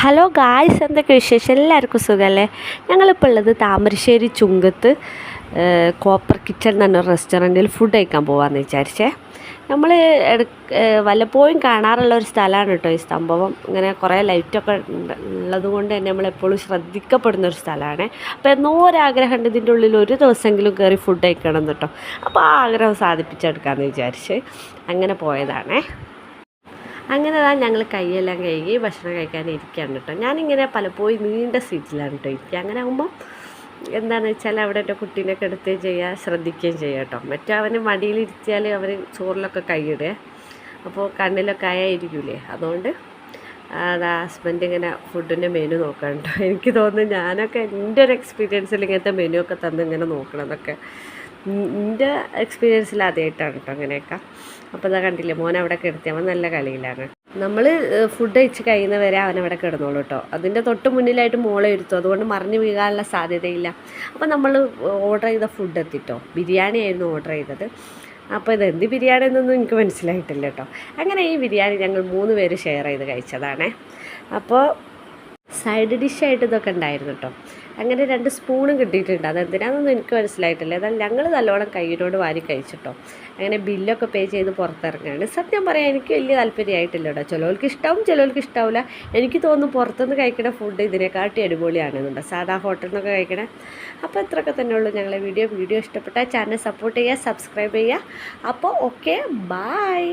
Hello guys എന്തൊക്കെ വിശേഷം? എല്ലാവർക്കും സുഖമല്ലേ ഞങ്ങളിപ്പോൾ ഉള്ളത് താമരശ്ശേരി ചുങ്കത്ത് കോപ്പർ കിച്ചൺ എന്ന് പറഞ്ഞ റെസ്റ്റോറന്റിൽ ഫുഡ് കഴിക്കാൻ പോകാമെന്ന് വിചാരിച്ചേ. നമ്മൾ വല്ലപ്പോഴും കാണാറുള്ള ഒരു സ്ഥലമാണ് കേട്ടോ ഈ സംഭവം. ഇങ്ങനെ കുറേ ലൈറ്റൊക്കെ ഉണ്ട് ഉള്ളത് കൊണ്ട് തന്നെ നമ്മളെപ്പോഴും ശ്രദ്ധിക്കപ്പെടുന്ന ഒരു സ്ഥലമാണ്. അപ്പോൾ എന്നോ ഒരാഗ്രഹമുണ്ട് ഇതിന്റെ ഉള്ളിൽ ഒരു ദിവസമെങ്കിലും കയറി ഫുഡ് കഴിക്കണം കേട്ടോ. അപ്പോൾ ആ ആഗ്രഹം സാധിപ്പിച്ചെടുക്കാമെന്ന് വിചാരിച്ച് അങ്ങനെ പോയതാണേ. അങ്ങനെ അതാ ഞങ്ങൾ കൈയെല്ലാം കഴുകി ഭക്ഷണം കഴിക്കാൻ ഇരിക്കുകയാണ് കേട്ടോ. ഞാനിങ്ങനെ പലപ്പോഴും നീണ്ട സീറ്റിലാണ് കേട്ടോ ഇരിക്കുക. അങ്ങനെ ആകുമ്പോൾ എന്താണെന്ന് വെച്ചാൽ അവിടെ എന്റെ കുട്ടീനൊക്കെ എടുക്കുകയും ചെയ്യുക ശ്രദ്ധിക്കുകയും ചെയ്യുക കേട്ടോ. മറ്റേ അവന് മടിയിലിരുത്തിയാൽ അവർ ചോറിലൊക്കെ കൈയിടുക അപ്പോൾ കണ്ണിലൊക്കെ ആയിരിക്കൂലേ അതുകൊണ്ട് അതാ ഹസ്ബൻഡ് ഇങ്ങനെ ഫുഡിന്റെ മെനു നോക്കാൻ കേട്ടോ എനിക്ക് തോന്നുന്നു ഞാനൊക്കെ എന്റെ ഒരു എക്സ്പീരിയൻസിൽ ഇങ്ങനത്തെ മെനു ഒക്കെ തന്ന് ഇങ്ങനെ നോക്കണതൊക്കെ. എന്റെ എക്സ്പീരിയൻസിൽ ആദ്യമായിട്ടാണ് കേട്ടോ അങ്ങനെയൊക്കെ അപ്പോൾ ഇതാ കണ്ടില്ലേ മോൻ അവിടെ കിടത്തി അവൻ നല്ല കളിയിലാണ്. നമ്മൾ ഫുഡ് കഴിച്ച് കഴിയുന്നവരെ അവൻ അവിടെ കിടന്നോളൂ കേട്ടോ അതിന്റെ തൊട്ട് മുന്നിലായിട്ട് മോളെ ഇരുത്തും. അതുകൊണ്ട് മറിഞ്ഞു വീഴാനുള്ള സാധ്യതയില്ല. അപ്പോൾ നമ്മൾ ഓർഡർ ചെയ്ത ഫുഡ് എത്തിട്ടോ ബിരിയാണി ആയിരുന്നു ഓർഡർ ചെയ്തത്. അപ്പോൾ ഇത് എന്ത് ബിരിയാണി എന്നൊന്നും എനിക്ക് മനസ്സിലായിട്ടില്ല കേട്ടോ. അങ്ങനെ ഈ ബിരിയാണി ഞങ്ങൾ മൂന്ന് പേര് ഷെയർ ചെയ്ത് കഴിച്ചതാണേ. അപ്പോൾ സൈഡ് ഡിഷായിട്ട് ഇതൊക്കെ ഉണ്ടായിരുന്നു കേട്ടോ. അങ്ങനെ രണ്ട് സ്പൂണും കിട്ടിയിട്ടുണ്ട്. അതെന്തിനാണെന്നൊന്നും എനിക്ക് മനസ്സിലായിട്ടില്ല. എന്നാൽ ഞങ്ങൾ നല്ലോണം കയ്യിനോട് വാരി കഴിച്ചിട്ടോ. അങ്ങനെ ബില്ലൊക്കെ പേ ചെയ്ത് പുറത്തിറങ്ങുകയാണ് സത്യം പറയാൻ എനിക്ക് വലിയ താല്പര്യമായിട്ടില്ല കേട്ടോ. ചിലവർക്ക് ഇഷ്ടാവും ചിലവർക്ക് ഇഷ്ടാവില്ല. എനിക്ക് തോന്നുന്നു പുറത്തുനിന്ന് കഴിക്കുന്ന ഫുഡ് ഇതിനെക്കാട്ടി അടിപൊളിയാണെന്നുണ്ട്. സാധാ ഹോട്ടലിൽ നിന്നൊക്കെ കഴിക്കണേ. അപ്പോൾ ഇത്രയൊക്കെ തന്നെ ഉള്ളൂ ഞങ്ങളെ വീഡിയോ വീഡിയോ ഇഷ്ടപ്പെട്ടാൽ ചാനൽ സപ്പോർട്ട് ചെയ്യുക സബ്സ്ക്രൈബ് ചെയ്യുക. അപ്പോൾ ഓക്കെ ബായ്